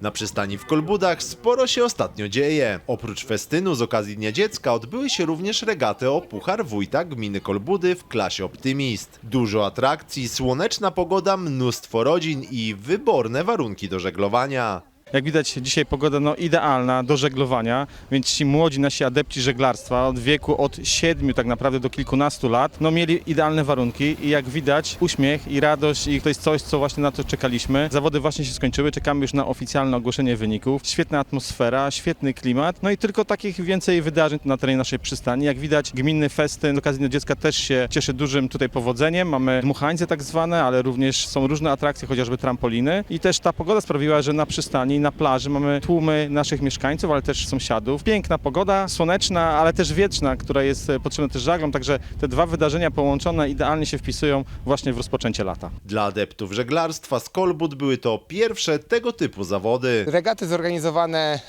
Na przystani w Kolbudach sporo się ostatnio dzieje. Oprócz festynu z okazji Dnia Dziecka odbyły się również regaty o Puchar Wójta Gminy Kolbudy w klasie Optymist. Dużo atrakcji, słoneczna pogoda, mnóstwo rodzin i wyborne warunki do żeglowania. Jak widać dzisiaj pogoda no, idealna do żeglowania, więc ci młodzi nasi adepci żeglarstwa od wieku od 7 tak naprawdę do kilkunastu lat, no mieli idealne warunki i jak widać uśmiech i radość i to jest coś, co właśnie na to czekaliśmy. Zawody właśnie się skończyły, czekamy już na oficjalne ogłoszenie wyników. Świetna atmosfera, świetny klimat, no i tylko takich więcej wydarzeń na terenie naszej przystani. Jak widać gminny festyn okazji Dziecka też się cieszy dużym tutaj powodzeniem. Mamy dmuchańce tak zwane, ale również są różne atrakcje, chociażby trampoliny i też ta pogoda sprawiła, że na przystani, na plaży mamy tłumy naszych mieszkańców, ale też sąsiadów. Piękna pogoda, słoneczna, ale też wietrzna, która jest e, potrzebna też żaglom, także te dwa wydarzenia połączone idealnie się wpisują właśnie w rozpoczęcie lata. Dla adeptów żeglarstwa z Kolbud były to pierwsze tego typu zawody. Regaty zorganizowane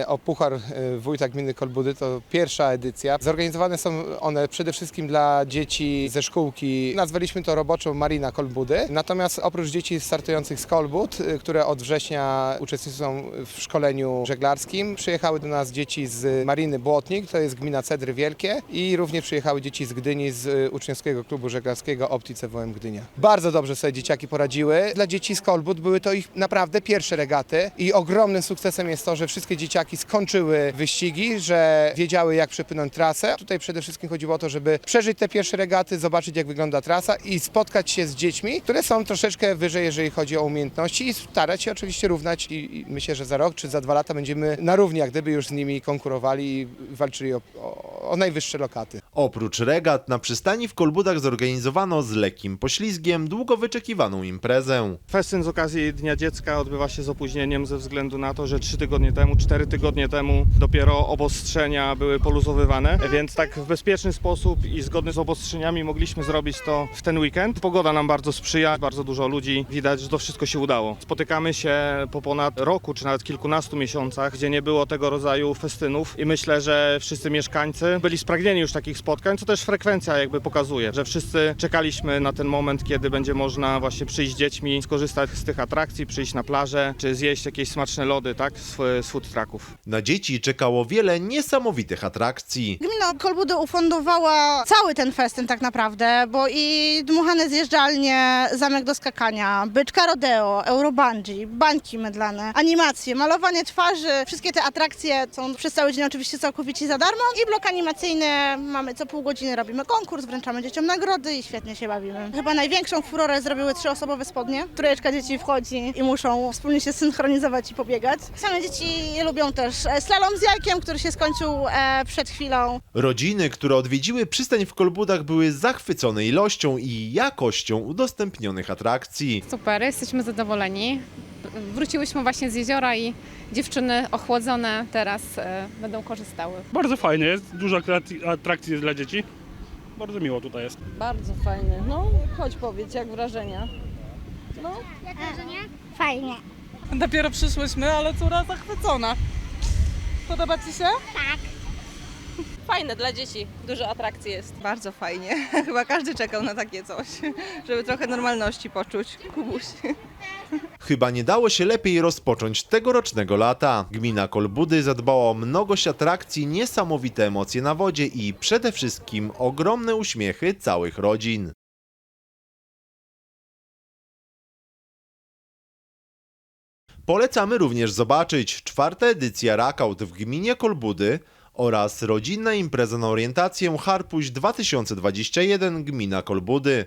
e, o Puchar e, Wójta Gminy Kolbudy to pierwsza edycja. Zorganizowane są one przede wszystkim dla dzieci ze szkółki. Nazwaliśmy to roboczą Marina Kolbudy. Natomiast oprócz dzieci startujących z Kolbud, e, które od września uczestniczą w szkoleniu żeglarskim, przyjechały do nas dzieci z Mariny Błotnik, to jest gmina Cedry Wielkie i również przyjechały dzieci z Gdyni z e, uczniowskiego klubu żeglarskiego Opti CWM Gdynia. Bardzo dobrze sobie dzieciaki poradziły. Dla dzieci z Kolbud były to ich naprawdę pierwsze regaty i ogromnym sukcesem jest to, że wszystkie dzieciaki skończyły wyścigi, że wiedziały jak przepłynąć trasę. Tutaj przede wszystkim chodziło o to, żeby przeżyć te pierwsze regaty, zobaczyć jak wygląda trasa i spotkać się z dziećmi, które są troszeczkę wyżej, jeżeli chodzi o umiejętności i starać się oczywiście równać i, i myślę, że za rok czy za dwa lata będziemy na równi, jak gdyby już z nimi konkurowali i walczyli o, o, o najwyższe lokaty. Oprócz regat na przystani w Kolbudach zorganizowano z lekkim poślizgiem długo wyczekiwaną imprezę. Festyn z okazji Dnia Dziecka odbywa się z opóźnieniem ze względu na to, że trzy tygodnie temu, cztery tygodnie temu dopiero obostrzenia były poluzowywane, więc tak w bezpieczny sposób i zgodny z obostrzeniami mogliśmy zrobić to w ten weekend. Pogoda nam bardzo sprzyja, bardzo dużo ludzi, widać, że to wszystko się udało. Spotykamy się po ponad roku, czy nawet kilkunastu miesiącach, gdzie nie było tego rodzaju festynów i myślę, że wszyscy mieszkańcy byli spragnieni już takich spotkań, co też frekwencja jakby pokazuje, że wszyscy czekaliśmy na ten moment, kiedy będzie można właśnie przyjść z dziećmi, skorzystać z tych atrakcji, przyjść na plażę, czy zjeść jakieś smaczne lody, tak, z, z food trucków. Na dzieci czekało wiele niesamowitych atrakcji. Gmina Kolbudy ufundowała cały ten festyn tak naprawdę, bo i dmuchane zjeżdżalnie, zamek do skakania, byczka rodeo, eurobungee, bańki mydlane, animacje, malowanie twarzy, wszystkie te atrakcje są przez cały dzień oczywiście całkowicie za darmo i blok animacyjny mamy co pół godziny, robimy konkurs, wręczamy dzieciom nagrody i świetnie się bawimy. Chyba największą furorę zrobiły trzyosobowe spodnie. Trójeczka dzieci wchodzi i muszą wspólnie się synchronizować i pobiegać. Same dzieci lubią też e, slalom z jajkiem, który się skończył e, przed chwilą. Rodziny, które odwiedziły przystań w Kolbudach były zachwycone ilością i jakością udostępnionych atrakcji. Super, jesteśmy zadowoleni. Wróciłyśmy właśnie z jeziora i dziewczyny ochłodzone teraz e, będą korzystały. Bardzo fajnie jest, dużo atrakcji- jest dla dzieci. Bardzo miło tutaj jest. Bardzo fajny. No, chodź powiedz, jak wrażenia. No, Fajnie. dopiero przyszłyśmy, ale córa zachwycona. Podoba Ci się? Fajne dla dzieci, dużo atrakcji jest. Bardzo fajnie. Chyba każdy czekał na takie coś, żeby trochę normalności poczuć. Kubuś. Chyba nie dało się lepiej rozpocząć tegorocznego lata. Gmina Kolbudy zadbała o mnogość atrakcji, niesamowite emocje na wodzie i przede wszystkim ogromne uśmiechy całych rodzin. Polecamy również zobaczyć czwarta edycja Rakaut w gminie Kolbudy oraz rodzinna impreza na orientację Harpuś 2021 Gmina Kolbudy.